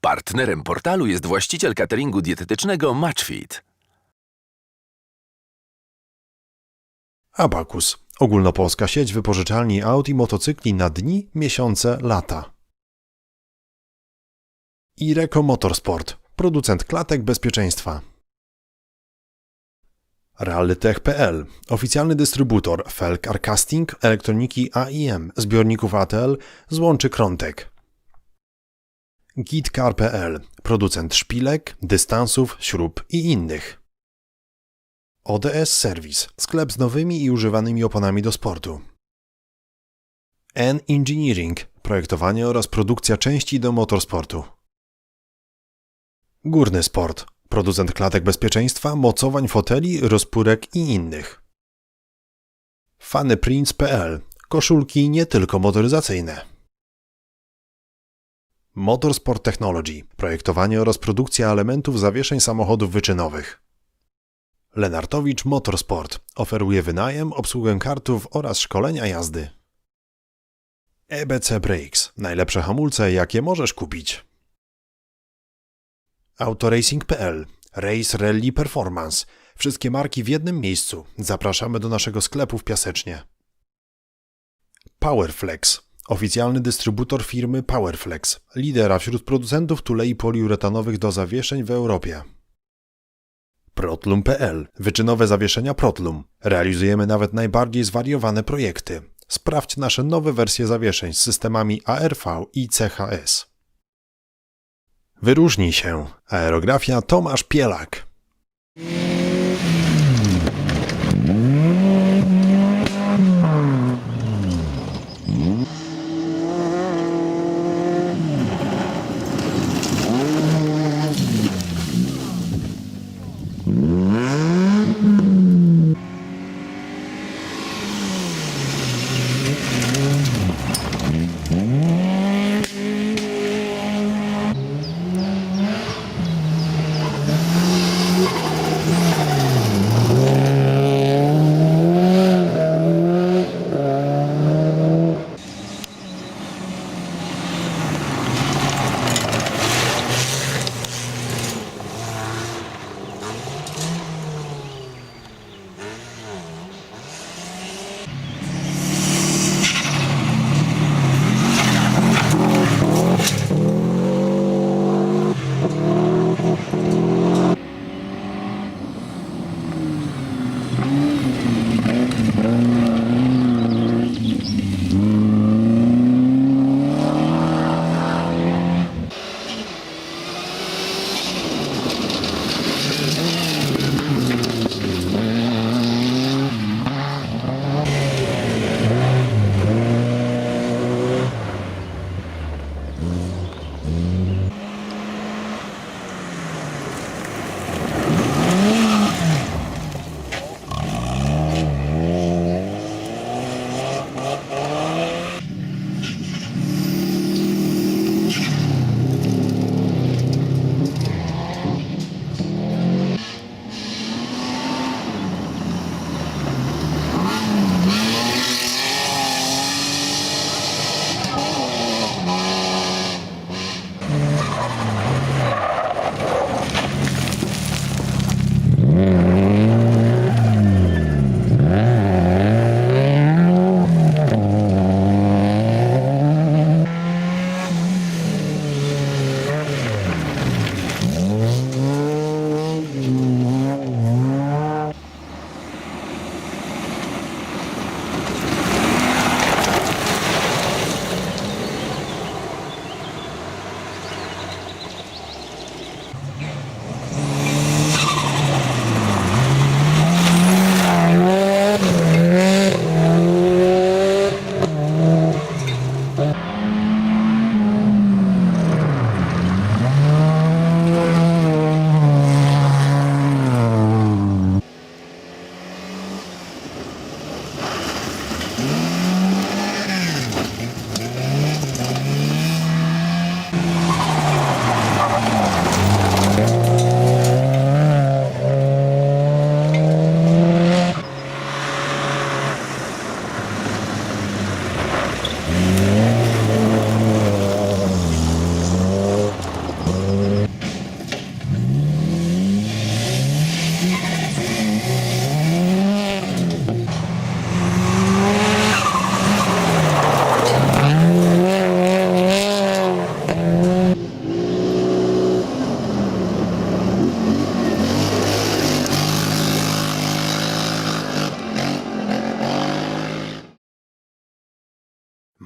Partnerem portalu jest właściciel cateringu dietetycznego Matchfit. Abacus. Ogólnopolska sieć wypożyczalni aut i motocykli na dni, miesiące, lata. Ireco Motorsport. Producent klatek bezpieczeństwa. Rallytech.pl. Oficjalny dystrybutor felg Arcasting, elektroniki AIM, zbiorników ATL, złączy Krontek. Gitcar.pl. Producent szpilek, dystansów, śrub i innych. ODS Service. Sklep z nowymi i używanymi oponami do sportu. N Engineering. Projektowanie oraz produkcja części do motorsportu. Górny Sport. Producent klatek bezpieczeństwa, mocowań foteli, rozpórek i innych. Fanyprince.pl. Koszulki nie tylko motoryzacyjne. Motorsport Technology. Projektowanie oraz produkcja elementów zawieszeń samochodów wyczynowych. Lenartowicz Motorsport oferuje wynajem, obsługę kartów oraz szkolenia jazdy. EBC Brakes najlepsze hamulce, jakie możesz kupić. Autoracing.pl Race Rally Performance wszystkie marki w jednym miejscu. Zapraszamy do naszego sklepu w Piasecznie. Powerflex oficjalny dystrybutor firmy Powerflex, lidera wśród producentów tulei poliuretanowych do zawieszeń w Europie. Protlum.pl Wyczynowe zawieszenia Protlum. Realizujemy nawet najbardziej zwariowane projekty. Sprawdź nasze nowe wersje zawieszeń z systemami ARV i CHS. Wyróżnij się. Aerografia Tomasz Pielak.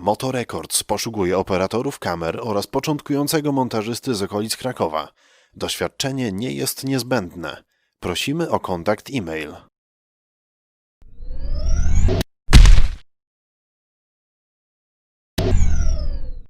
Moto Records poszukuje operatorów kamer oraz początkującego montażysty z okolic Krakowa. Doświadczenie nie jest niezbędne. Prosimy o kontakt e-mail.